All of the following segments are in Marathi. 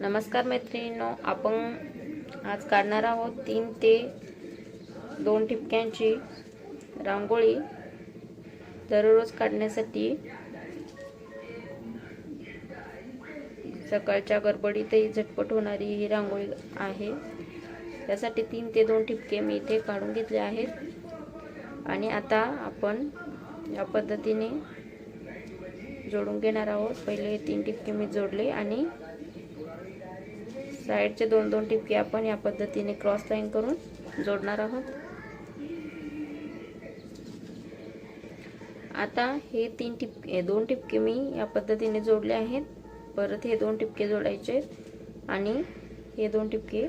नमस्कार मैत्रिणींनो आपण आज काढणार आहोत तीन ते दोन ठिपक्यांची रांगोळी. दररोज काढण्यासाठी सकाळच्या गडबडीतही झटपट होणारी ही रांगोळी आहे. त्यासाठी तीन ते दोन ठिपके मी इथे काढून घेतले आहेत. आणि आता आपण या पद्धतीने जोडून घेणार आहोत. पहिले हे तीन टिपके मी जोडले आणि साईडचे दोन दोन टिपके आपण या पद्धतीने क्रॉस लाईन करून जोडणार आहोत. आता हे तीन टिपके दोन टिपके मी या पद्धतीने जोडले आहेत. परत हे दोन टिपके जोडायचे आणि हे दोन टिपके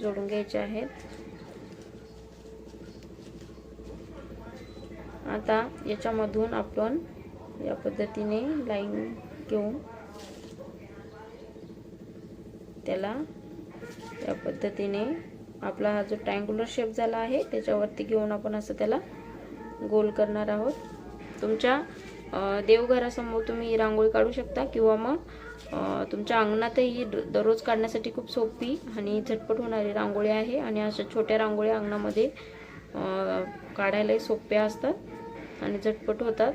जोडून घ्यायचे आहेत. आता याच्यामधून आपण या पद्धतीने लाईन घेऊन त्याला. या पद्धतीने आपला हा जो ट्रँग्युलर शेप झाला आहे त्याच्यावरती घेऊन आपण असं त्याला गोल करणार आहोत. तुमच्या देवघरासमोर तुम्ही रांगोळी काढू शकता किंवा मग तुमच्या अंगणातही दररोज काढण्यासाठी खूप सोपी आणि झटपट होणारी रांगोळी आहे आणि अशा छोट्या रांगोळ्या अंगणामध्ये काढायलाही सोप्या असतात आणि झटपट होतात.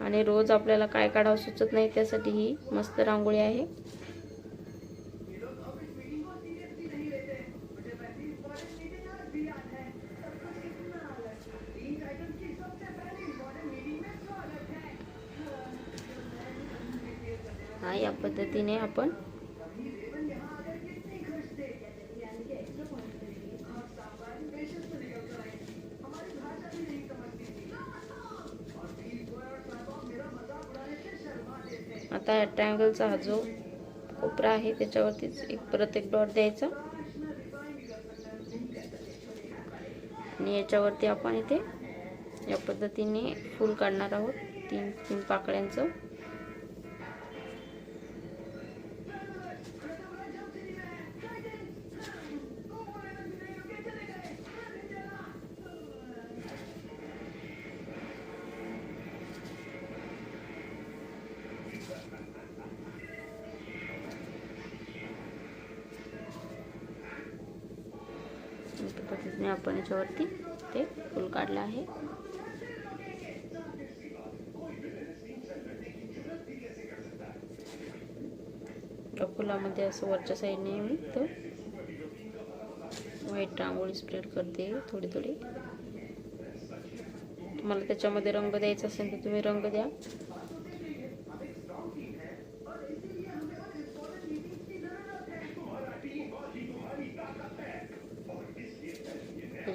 आणि रोज आपल्याला काय काढावं सुचत नाही त्यासाठी ही मस्त रांगोळी आहे. हा या पद्धतीने आपण आता या ट्रायंगलचा हा जो कोपरा आहे त्याच्यावरतीच एक परत एक डॉट द्यायचा. आणि याच्यावरती आपण इथे या पद्धतीने फूल काढणार आहोत तीन तीन पाकळ्यांचं. पद्धतीने आपण याच्यावरती ते फूल काढलं आहे. फुलामध्ये असं वरच्या साईडने मी तो व्हाईट रांगोळी स्प्रेड करते थोडी थोडी. तुम्हाला त्याच्यामध्ये रंग द्यायचा असेल तर तुम्ही रंग द्या.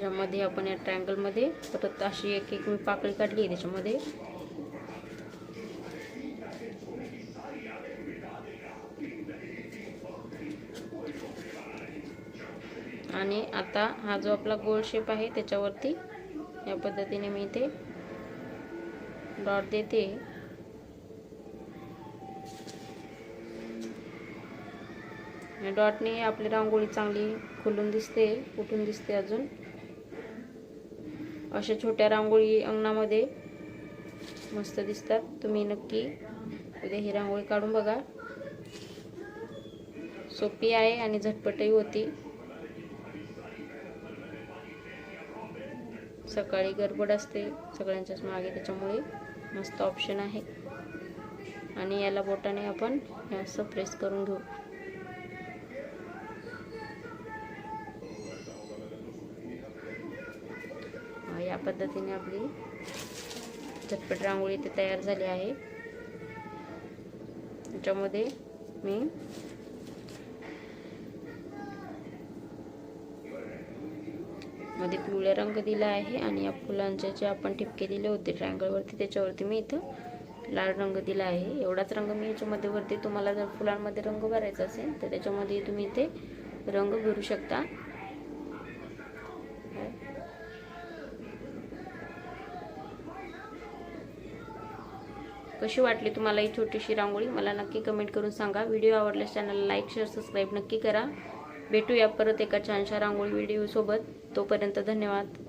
त्याच्यामध्ये आपण या ट्रँगलमध्ये परत अशी एक एक मी पाकळी काढली आहे त्याच्यामध्ये. आणि आता हा जो आपला गोल शेप आहे त्याच्यावरती या पद्धतीने मी इथे डॉट देते. डॉटने आपली रांगोळी चांगली खुलून दिसते उठून दिसते अजून. अशा छोट्या रांगोळी अंगणामध्ये मस्त दिसतात. तुम्ही नक्की उद्या ही रांगोळी काढून बघा. सोपी आहे आणि झटपटही होती. सकाळी गडबड असते सगळ्यांच्याच मागे त्याच्यामुळे मस्त ऑप्शन आहे. आणि याला बोटाने आपण असं प्रेस करून घेऊ. या पद्धतीने आपली झटपट रांगोळी इथे तयार झाली आहे. त्याच्यामध्ये मी मध्ये पिवळा रंग दिला आहे आणि या फुलांचे जे आपण ठिपके दिले होते ट्रायंगलवरती त्याच्यावरती मी इथं लाल रंग दिला आहे. एवढाच रंग मी याच्यामध्ये वरती तुम्हाला जर फुलांमध्ये रंग भरायचा असेल तर त्याच्यामध्ये तुम्ही इथे रंग भरू शकता. कशी वाटली तुम्हाला ही छोटीशी रांगोळी? मला नक्की कमेंट करून सांगा. व्हिडिओ आवडल्यास चॅनलला लाईक शेअर सबस्क्राईब नक्की करा. भेटूया परत एका छानशा रांगोळी व्हिडिओसोबत तोपर्यंत धन्यवाद.